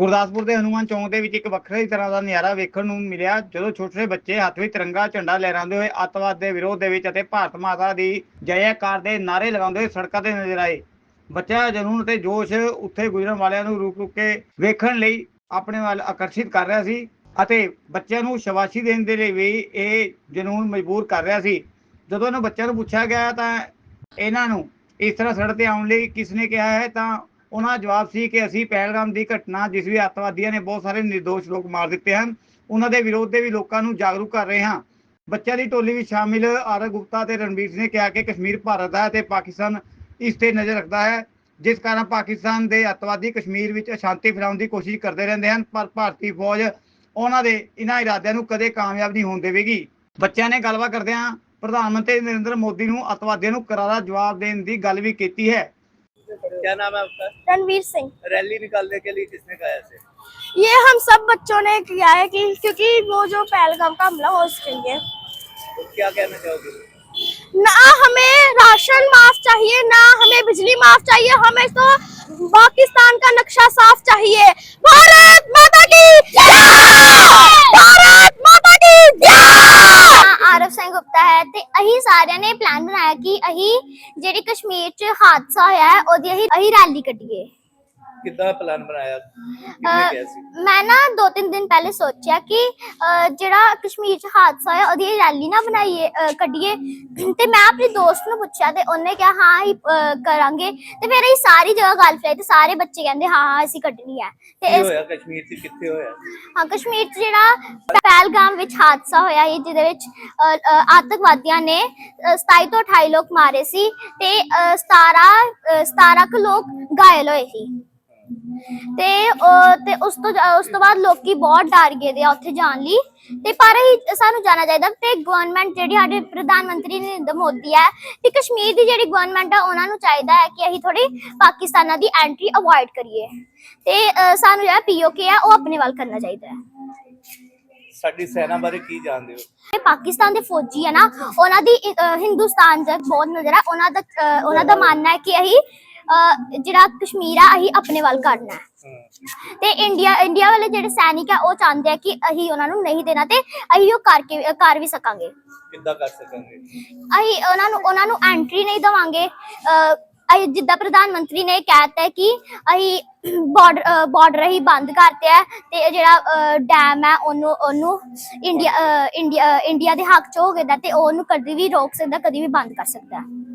ਗੁਰਦਾਸਪੁਰ ਦੇ ਹਨੂਮਾਨ ਚੌਂਕ ਦੇ ਵਿੱਚ ਇੱਕ ਵੱਖਰੇ ਤਰ੍ਹਾਂ ਦਾ ਨਜ਼ਾਰਾ ਵੇਖਣ ਨੂੰ ਮਿਲਿਆ, ਜਦੋਂ ਛੋਟੇ ਬੱਚੇ ਹੱਥ ਵਿੱਚ ਤਿਰੰਗਾ ਝੰਡਾ ਲਹਿਰਾਉਂਦੇ ਹੋਏ ਅੱਤਵਾਦ ਦੇ ਵਿਰੋਧ ਦੇ ਵਿੱਚ ਅਤੇ ਭਾਰਤ ਮਾਤਾ ਦੀ ਜੈਕਾਰ ਦੇ ਨਾਅਰੇ ਲਗਾਉਂਦੇ ਹੋਏ ਸੜਕਾਂ ਤੇ ਨਜ਼ਰ ਆਏ। ਬੱਚਾ ਜਨੂਨ ਅਤੇ ਜੋਸ਼ ਉੱਥੇ ਗੁਜ਼ਰਨ ਵਾਲਿਆਂ ਨੂੰ ਰੁਕ ਰੁਕ ਕੇ ਵੇਖਣ ਲਈ ਆਪਣੇ ਵੱਲ ਆਕਰਸ਼ਿਤ ਕਰ ਰਿਹਾ ਸੀ ਅਤੇ ਬੱਚਿਆਂ ਨੂੰ ਸ਼ਾਬਾਸ਼ੀ ਦੇਣ ਦੇ ਲਈ ਵੀ ਇਹ ਜਨੂਨ ਮਜਬੂਰ ਕਰ ਰਿਹਾ ਸੀ। ਜਦੋਂ ਇਹਨਾਂ ਬੱਚਿਆਂ ਨੂੰ ਪੁੱਛਿਆ ਗਿਆ ਤਾਂ ਇਹਨਾਂ ਨੂੰ ਇਸ ਤਰ੍ਹਾਂ ਸੜਕ ਤੇ ਆਉਣ ਲਈ ਕਿਸ ਨੇ ਕਿਹਾ ਹੈ ਤਾਂ ਉਹਨਾਂ ਦਾ ਜਵਾਬ ਸੀ ਕਿ ਅਸੀਂ ਪਹਿਲਗਾਮ ਦੀ ਘਟਨਾ ਜਿਸ ਵਿੱਚ ਅੱਤਵਾਦੀਆਂ ਨੇ ਬਹੁਤ ਸਾਰੇ ਨਿਰਦੋਸ਼ ਲੋਕ ਮਾਰ ਦਿੱਤੇ ਹਨ, ਉਹਨਾਂ ਦੇ ਵਿਰੋਧ ਦੇ ਵੀ ਲੋਕਾਂ ਨੂੰ ਜਾਗਰੂਕ ਕਰ ਰਹੇ ਹਾਂ। ਬੱਚਿਆਂ ਦੀ ਟੋਲੀ ਵਿੱਚ ਸ਼ਾਮਿਲ ਆਰਵ ਗੁਪਤਾ ਤੇ ਰਣਵੀਰ ਸਿੰਘ ਨੇ ਕਿਹਾ ਕਿ ਕਸ਼ਮੀਰ ਭਾਰਤ ਦਾ ਹੈ ਤੇ ਪਾਕਿਸਤਾਨ ਇਸ ਤੇ ਨਜ਼ਰ ਰੱਖਦਾ ਹੈ, ਜਿਸ ਕਾਰਨ ਪਾਕਿਸਤਾਨ ਦੇ ਅੱਤਵਾਦੀ ਕਸ਼ਮੀਰ ਵਿੱਚ ਅਸ਼ਾਂਤੀ ਫੈਲਾਉਣ ਦੀ ਕੋਸ਼ਿਸ਼ ਕਰਦੇ ਰਹਿੰਦੇ ਹਨ, ਪਰ ਭਾਰਤੀ ਫੌਜ ਉਹਨਾਂ ਦੇ ਇਹਨਾਂ ਇਰਾਦਿਆਂ ਨੂੰ ਕਦੇ ਕਾਮਯਾਬ ਨਹੀਂ ਹੋਣ ਦੇਵੇਗੀ। ਬੱਚਿਆਂ ਨੇ ਗੱਲਬਾਤ ਕਰਦਿਆਂ ਪ੍ਰਧਾਨ ਮੰਤਰੀ ਨਰਿੰਦਰ ਮੋਦੀ ਨੂੰ ਅੱਤਵਾਦੀਆਂ ਨੂੰ ਕਰਾਰਾ ਜਵਾਬ ਦੇਣ ਦੀ ਗੱਲ ਵੀ ਕੀਤੀ ਹੈ। क्या नाम है आपका? रणवीर सिंह। रैली निकालने के लिए किसने कहा ऐसे ये हम सब बच्चों ने किया है कि क्योंकि वो जो पहलगाम का हमला हो उसके लिए। तो क्या कहना चाहोगे? ना हमें राशन माफ़ चाहिए ना हमें बिजली माफ़ चाहिए हमें तो पाकिस्तान का नक्शा साफ़ चाहिए। भारत ਤੇ ਅਸੀਂ ਸਾਰਿਆਂ ਨੇ ਪਲਾਨ ਬਣਾਇਆ ਕਿ ਅਸੀਂ ਜਿਹੜੀ ਕਸ਼ਮੀਰ 'ਚ ਹਾਦਸਾ ਹੋਇਆ ਹੈ, ਉਹਦੀ ਅਸੀਂ ਅਸੀਂ ਰੈਲੀ ਕੱਢੀਏ। ਕਿੱਦਾਂ ਪਲਾਨ ਬਣਾਇਆ? ਕਿਹਨੇ ਕਿਹਾ ਸੀ? ਮੈਂ ਨਾ ਦੋ ਤਿੰਨ ਦਿਨ ਪਹਿਲੇ ਸੋਚਿਆ ਕਿ ਜਿਹੜਾ ਕਸ਼ਮੀਰ ਚ ਹਾਦਸਾ ਹੋਇਆ ਉਹਦੀ ਰੈਲੀ ਨਾ ਬਣਾਈਏ ਕੱਢੀਏ। ਤੇ ਮੈਂ ਆਪਣੇ ਦੋਸਤ ਨੂੰ ਪੁੱਛਿਆ ਤੇ ਉਹਨੇ ਕਿਹਾ ਹਾਂ ਅਸੀਂ, ਕਰਾਂਗੇ। ਤੇ ਫਿਰ ਇਹ ਸਾਰੀ ਜਗ੍ਹਾ ਗੱਲ ਫੈਲੀ ਤੇ ਸਾਰੇ ਬੱਚੇ ਕਹਿੰਦੇ ਹਾਂ ਹਾਂ, ਅਸੀਂ ਕੱਢਣੀ ਹੈ। ਤੇ ਕੀ ਹੋਇਆ? ਕਸ਼ਮੀਰ ਚ ਕਿੱਥੇ ਹੋਇਆ? ਹਾਂ ਕਸ਼ਮੀਰ 'ਚ ਜਿਹੜਾ ਪਹਿਲਗਾਮ ਵਿੱਚ ਹਾਦਸਾ ਹੋਇਆ ਸੀ ਜਿਹਦੇ ਵਿੱਚ ਅ, ਨੇ ਅ, 27 ਤੋਂ 28 ਲੋਕ ਮਾਰੇ ਸੀ ਤੇ ਅ, 17 17 ਕੁ ਲੋਕ ਗਾਇਲ ਹੋਏ ਸੀ। ਤੇ ਉਹ ਤੇ ਉਸ ਤੋਂ ਉਸ ਤੋਂ ਬਾਅਦ ਲੋਕੀ ਬਹੁਤ ਡਰ ਗਏ ਦੇ ਆ ਉੱਥੇ ਜਾਣ ਲਈ। ਤੇ ਪਰ ਸਾਨੂੰ ਜਾਣਾ ਚਾਹੀਦਾ ਤੇ ਗਵਰਨਮੈਂਟ ਜਿਹੜੀ ਸਾਡੇ ਪ੍ਰਧਾਨ ਮੰਤਰੀ ਨਰਿੰਦਰ ਮੋਦੀ ਹੈ ਤੇ ਕਸ਼ਮੀਰ ਦੀ ਜਿਹੜੀ ਗਵਰਨਮੈਂਟ ਆ ਉਹਨਾਂ ਨੂੰ ਚਾਹੀਦਾ ਹੈ ਕਿ ਅਸੀਂ ਥੋੜੀ ਪਾਕਿਸਤਾਨਾਂ ਦੀ ਐਂਟਰੀ ਅਵੋਇਡ ਕਰੀਏ। ਤੇ ਸਾਨੂੰ ਜਿਹੜਾ ਪੀਓਕੇ ਹੈ ਉਹ ਆਪਣੇ ਵੱਲ ਕਰਨਾ ਚਾਹੀਦਾ ਹੈ। ਸਾਡੀ ਸੈਨਾ ਬਾਰੇ ਕੀ ਜਾਣਦੇ ਹੋ? ਇਹ ਪਾਕਿਸਤਾਨ ਦੇ ਫੌਜੀ ਹੈ ਨਾ ਉਹਨਾਂ ਦੀ ਹਿੰਦੁਸਤਾਨ ਦਾ ਬਹੁਤ ਨਜ਼ਰ ਹੈ ਉਹਨਾਂ ਦਾ ਉਹਨਾਂ ਦਾ ਮੰਨਣਾ ਹੈ ਕਿ ਅਸੀਂ ਜਿਹੜਾ ਕਸ਼ਮੀਰ ਆ ਅਸੀਂ ਆਪਣੇ ਵੱਲ ਕਰਨਾ ਹੈ। ਤੇ ਇੰਡੀਆ ਇੰਡੀਆ ਵਾਲੇ ਜਿਹੜੇ ਸੈਨਿਕ ਆ ਉਹ ਚਾਹੁੰਦੇ ਆ ਕਿ ਅਸੀਂ ਉਹਨਾਂ ਨੂੰ ਨਹੀਂ ਦੇਣਾ ਤੇ ਅਸੀਂ ਉਹ ਕਰਕੇ ਕਰ ਵੀ ਸਕਾਂਗੇ। ਕਿੱਦਾਂ ਕਰ ਸਕਾਂਗੇ? ਅਸੀਂ ਉਹਨਾਂ ਨੂੰ ਉਹਨਾਂ ਨੂੰ ਐਂਟਰੀ ਨਹੀਂ ਦਵਾਂਗੇ। ਅਹ, ਅਸੀਂ ਜਿੱਦਾਂ ਪ੍ਰਧਾਨ ਮੰਤਰੀ ਨੇ ਕਹਿਤਾ ਕਿ ਅਸੀਂ ਬਾਰਡਰ ਬਾਰਡਰ ਹੀ ਬੰਦ ਕਰਤੇ ਹੈ ਤੇ ਜਿਹੜਾ ਡੈਮ ਹੈ ਉਹਨੂੰ ਉਹਨੂੰ ਇੰਡੀਆ ਇੰਡੀਆ ਇੰਡੀਆ ਦੇ ਹੱਕ ਚ ਹੋ ਗਿਆ ਤੇ ਉਹ ਉਹਨੂੰ ਕਦੀ ਵੀ ਰੋਕ ਸਕਦਾ ਕਦੀ ਵੀ ਬੰਦ ਕਰ ਸਕਦਾ। ਹੈ